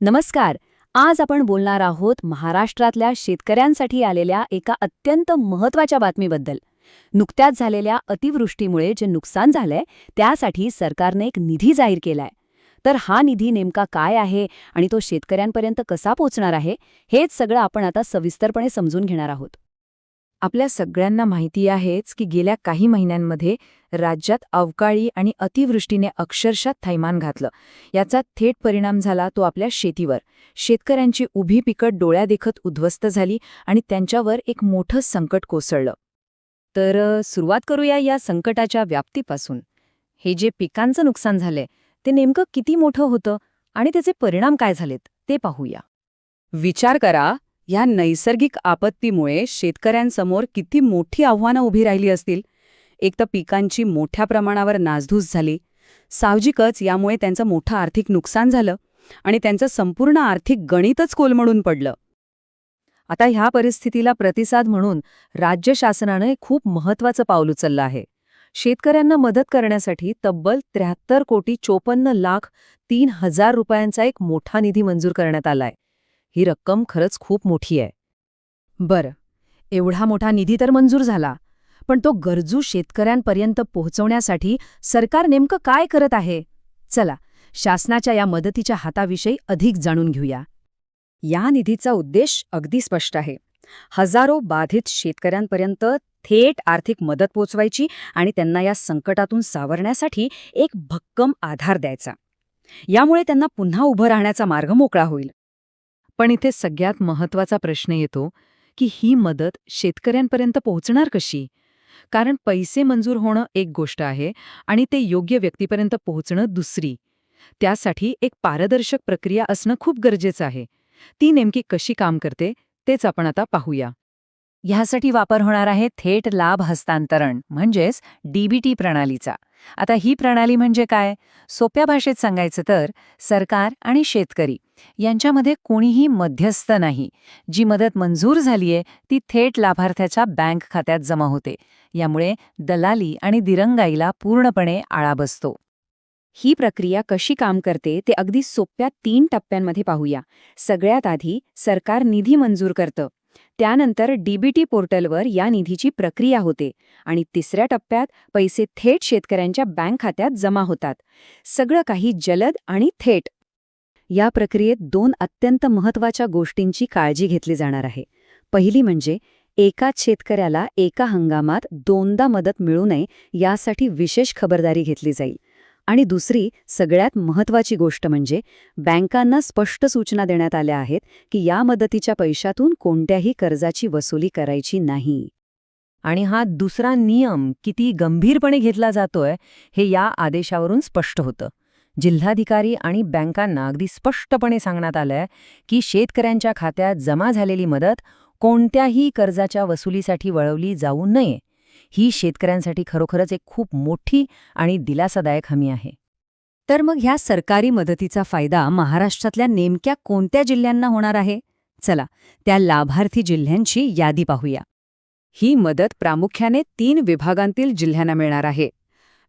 नमस्कार. आज आपण बोलणार आहोत महाराष्ट्रातल्या शेतकऱ्यांसाठी आलेल्या एका अत्यंत महत्त्वाच्या बातमीबद्दल. नुकत्याच झालेल्या अतिवृष्टीमुळे जे नुकसान झालंय त्यासाठी सरकारने एक निधी जाहीर केलाय. तर हा निधी नेमका काय आहे आणि तो शेतकऱ्यांपर्यंत कसा पोचणार आहे हेच सगळं आपण आता सविस्तरपणे समजून घेणार आहोत. आपल्या सगळ्यांना माहिती आहेच की गेल्या काही महिन्यांमध्ये राज्यात अवकाळी आणि अतिवृष्टीने अक्षरशः थैमान घातलं. याचा थेट परिणाम झाला तो आपल्या शेतीवर. शेतकऱ्यांची उभी पिकट डोळ्यादेखत उद्ध्वस्त झाली आणि त्यांच्यावर एक मोठं संकट कोसळलं. तर सुरुवात करूया या संकटाच्या व्याप्तीपासून. हे जे पिकांचं नुकसान झालंय ते नेमकं किती मोठं होतं आणि त्याचे परिणाम काय झालेत ते पाहूया. विचार करा ह्या नैसर्गिक आपत्तीमुळे शेतकऱ्यांसमोर किती मोठी आव्हानं उभी राहिली असतील? एक तर पिकांची मोठ्या प्रमाणावर नासधूस झाली. साहजिकच यामुळे त्यांचं मोठं आर्थिक नुकसान झालं आणि त्यांचं संपूर्ण आर्थिक गणितच कोलमडून पडलं. आता ह्या परिस्थितीला प्रतिसाद म्हणून राज्य शासनानं खूप महत्वाचं पाऊल उचललं आहे. शेतकऱ्यांना मदत करण्यासाठी तब्बल त्र्याहत्तर कोटी चोपन्न लाख तीन हजार रुपयांचा एक मोठा निधी मंजूर करण्यात आलाय. ही रक्कम खरंच खूप मोठी आहे. बरं एवढा मोठा निधी तर मंजूर झाला पण तो गरजू शेतकऱ्यांपर्यंत पोहोचवण्यासाठी सरकार नेमकं काय करत आहे? चला शासनाच्या या मदतीच्या हाताविषयी अधिक जाणून घेऊया. या निधीचा उद्देश अगदी स्पष्ट आहे. हजारो बाधित शेतकऱ्यांपर्यंत थेट आर्थिक मदत पोचवायची आणि त्यांना या संकटातून सावरण्यासाठी एक भक्कम आधार द्यायचा. यामुळे त्यांना पुन्हा उभं राहण्याचा मार्ग मोकळा होईल. पण इथे सगळ्यात महत्त्वाचा प्रश्न येतो की ही मदत शेतकऱ्यांपर्यंत पोहोचणार कशी? कारण पैसे मंजूर होणं एक गोष्ट आहे आणि ते योग्य व्यक्तीपर्यंत पोहोचणं दुसरी. त्यासाठी एक पारदर्शक प्रक्रिया असणं खूप गरजेचं आहे. ती नेमकी कशी काम करते तेच आपण आता पाहूया. ह्यासाठी वापर होणार आहे थेट लाभ हस्तांतरण म्हणजेच डीबीटी प्रणालीचा. आता ही प्रणाली म्हणजे काय? सोप्या भाषेत सांगायचं तर सरकार आणि शेतकरी यांच्यामध्ये कोणीही मध्यस्थ नाही. जी मदत मंजूर झालीये ती थेट लाभार्थ्याच्या बँक खात्यात जमा होते. यामुळे दलाली आणि दिरंगाईला पूर्णपणे आळा बसतो. ही प्रक्रिया कशी काम करते ते अगदी सोप्या तीन टप्प्यांमध्ये पाहूया. सगळ्यात आधी सरकार निधी मंजूर करतं. त्यानंतर डीबीटी पोर्टलवर या निधीची प्रक्रिया होते आणि तिसऱ्या टप्प्यात पैसे थेट शेतकऱ्यांच्या बँक खात्यात जमा होतात. सगळं काही जलद आणि थेट. या प्रक्रियेत दोन अत्यंत महत्त्वाच्या गोष्टींची काळजी घेतली जाणार आहे. पहिली म्हणजे एकाच शेतकऱ्याला एका हंगामात दोनदा मदत मिळू नये यासाठी विशेष खबरदारी घेतली जाईल. आणि दुसरी सगळ्यात महत्वाची गोष्ट म्हणजे बँकांना स्पष्ट सूचना देण्यात आल्या आहेत की या मदतीच्या पैशातून कोणत्याही कर्जाची वसुली करायची नाही. आणि हा दुसरा नियम किती गंभीरपणे घेतला जातोय हे या आदेशावरून स्पष्ट होतं. जिल्हाधिकारी आणि बँकांना अगदी स्पष्टपणे सांगण्यात आलंय की शेतकऱ्यांच्या खात्यात जमा झालेली मदत कोणत्याही कर्जाच्या वसुलीसाठी वळवली जाऊ नये. ही शेतकऱ्यांसाठी खरोखरच एक खूप मोठी आणि दिलासादायक हमी आहे. तर मग ह्या सरकारी मदतीचा फायदा महाराष्ट्रातल्या नेमक्या कोणत्या जिल्ह्यांना होणार आहे? चला त्या लाभार्थी जिल्ह्यांची यादी पाहूया. ही मदत प्रामुख्याने तीन विभागांतील जिल्ह्यांना मिळणार आहे.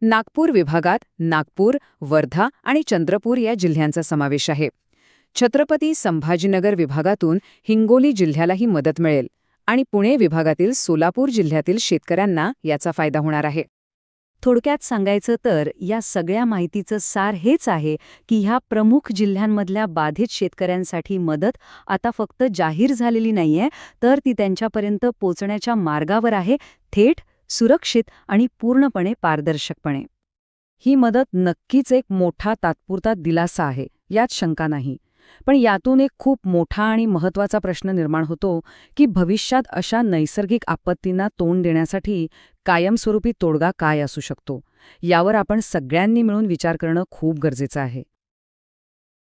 नागपूर विभागात नागपूर वर्धा आणि चंद्रपूर या जिल्ह्यांचा समावेश आहे. छत्रपती संभाजीनगर विभागातून हिंगोली जिल्ह्याला ही मदत मिळेल. आणि पुणे विभागातील सोलापूर जिल्ह्यातील शेतकऱ्यांना याचा फायदा होणार आहे. थोडक्यात सांगायचं तर या सगळ्या माहितीचं सार हेच आहे की ह्या प्रमुख जिल्ह्यांमधल्या बाधित शेतकऱ्यांसाठी मदत आता फक्त जाहीर झालेली नाहीये तर ती त्यांच्यापर्यंत पोचण्याच्या मार्गावर आहे थेट सुरक्षित आणि पूर्णपणे पारदर्शकपणे. ही मदत नक्कीच एक मोठा तात्पुरता दिलासा आहे यात शंका नाही. पण यातून एक खूप मोठा आणि महत्त्वाचा प्रश्न निर्माण होतो की भविष्यात अशा नैसर्गिक आपत्तींना तोंड देण्यासाठी कायमस्वरूपी तोडगा काय असू शकतो? यावर आपण सगळ्यांनी मिळून विचार करणं खूप गरजेचं आहे.